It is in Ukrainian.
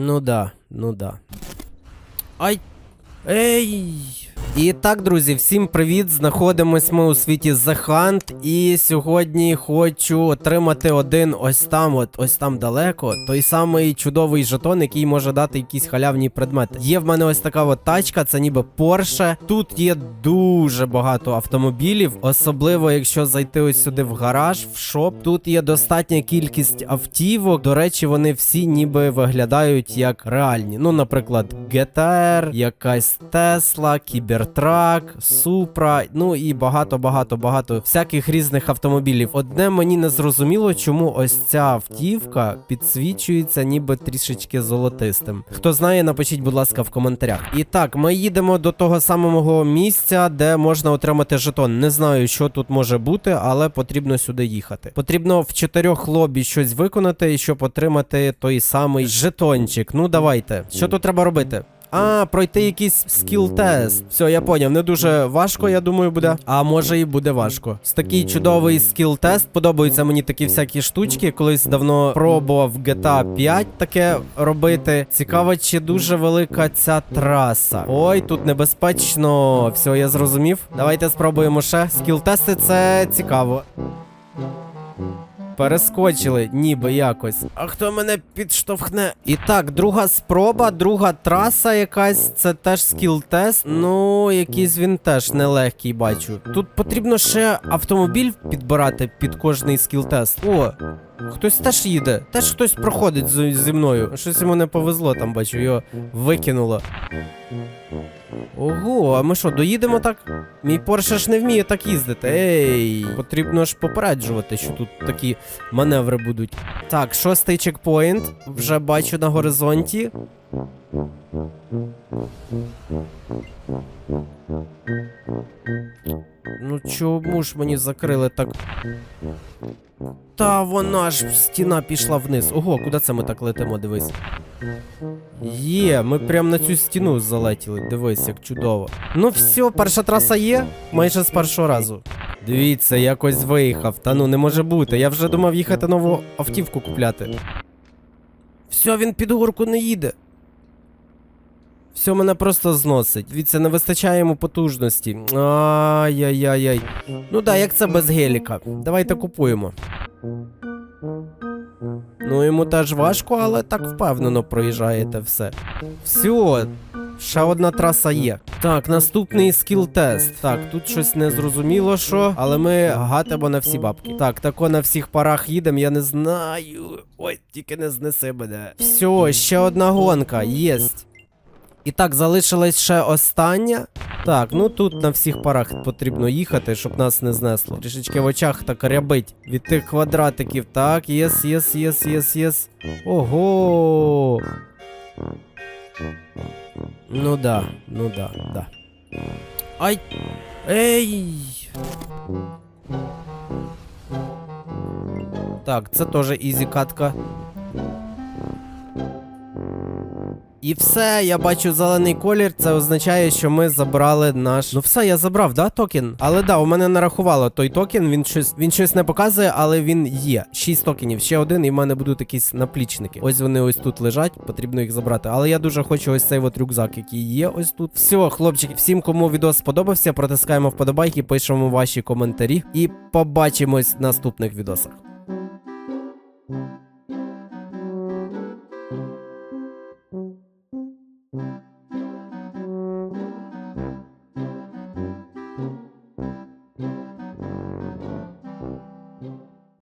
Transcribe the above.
Ну да, ну да. Ай. Ей. І так, друзі, всім привіт! Знаходимось ми у світі The Hunt, і сьогодні хочу отримати один ось там, от ось там далеко, той самий чудовий жетон, який може дати якісь халявні предмети. Є в мене ось така от тачка, це ніби Porsche. Тут є дуже багато автомобілів, особливо якщо зайти ось сюди в гараж, в шоп. Тут є достатня кількість автівок. До речі, вони всі ніби виглядають як реальні. Ну, наприклад, GTR, якась Tesla, Кібертрак, Supra, ну і багато, багато, багато всяких різних автомобілів. Одне мені не зрозуміло, чому ось ця автівка підсвічується ніби трішечки золотистим. Хто знає, напишіть, будь ласка, в коментарях. І так, ми їдемо до того самого місця, де можна отримати жетон. Не знаю, що тут може бути, але потрібно сюди їхати. Потрібно в чотирьох лобі щось виконати, щоб отримати той самий жетончик. Ну давайте. Що тут треба робити? А, пройти якийсь скіл-тест. Все, я поняв. Не дуже важко, я думаю, буде. А може і буде важко. З такий чудовий скіл-тест. Подобаються мені такі всякі штучки. Колись давно пробував GTA 5 таке робити. Цікаво, чи дуже велика ця траса. Ой, тут небезпечно. Все, я зрозумів. Давайте спробуємо ще. Скіл-тести це цікаво. Перескочили, ніби якось. А хто мене підштовхне? І так, друга спроба, друга траса якась, це теж скіл-тест. Ну, якийсь він теж нелегкий, бачу. Тут потрібно ще автомобіль підбирати під кожний скіл-тест. О, хтось теж їде. Теж хтось проходить зі мною. Щось йому не повезло там, бачу, його викинуло. Ого, а ми що, доїдемо так? Мій Порше ж не вміє так їздити. Ей, потрібно ж попереджувати, що тут такі маневри будуть. Так, шостий чекпоінт. Вже бачу на горизонті. Ну чому ж мені закрили так? Та вона ж стіна пішла вниз. Ого, куди це ми так летимо? Дивись. Є, ми прям на цю стіну залетіли. Дивись, як чудово. Ну все, перша траса є, майже з першого разу. Дивіться, якось виїхав. Та ну не може бути. Я вже думав їхати нову автівку купляти. Все, він під горку не їде. Все мене просто зносить. Дивіться, не вистачає йому потужності. Ай-яй-яй-яй. Ну да, як це без геліка. Давайте купуємо. Ну, йому теж важко, але так впевнено проїжджаєте все. Все, ще одна траса є. Так, наступний скіл-тест. Так, тут щось не зрозуміло, що, але ми гатимо на всі бабки. Так, тако на всіх парах їдемо, я не знаю. Ой, тільки не знеси мене. Все, ще одна гонка, єсть. І так, залишилась ще остання. Так, ну тут на всіх парах потрібно їхати, щоб нас не знесло. Трішечки в очах так рябить від тих квадратиків. Так, єс, єс, єс, єс, єс. Ого. Ну да, ну да, да. Ай. Ей. Так, це теж ізі катка. І все, я бачу зелений колір. Це означає, що ми забрали наш. Ну все, я забрав, да, токен? Але да, у мене нарахувало той токен. Він щось він щось не показує, але він є. Шість токенів, ще один, і в мене будуть якісь наплічники. Ось вони ось тут лежать, потрібно їх забрати. Але я дуже хочу ось цей от рюкзак, який є ось тут. Все, хлопчики, всім, кому відео сподобався, протискаємо вподобайки, пишемо ваші коментарі і побачимось в наступних відосах.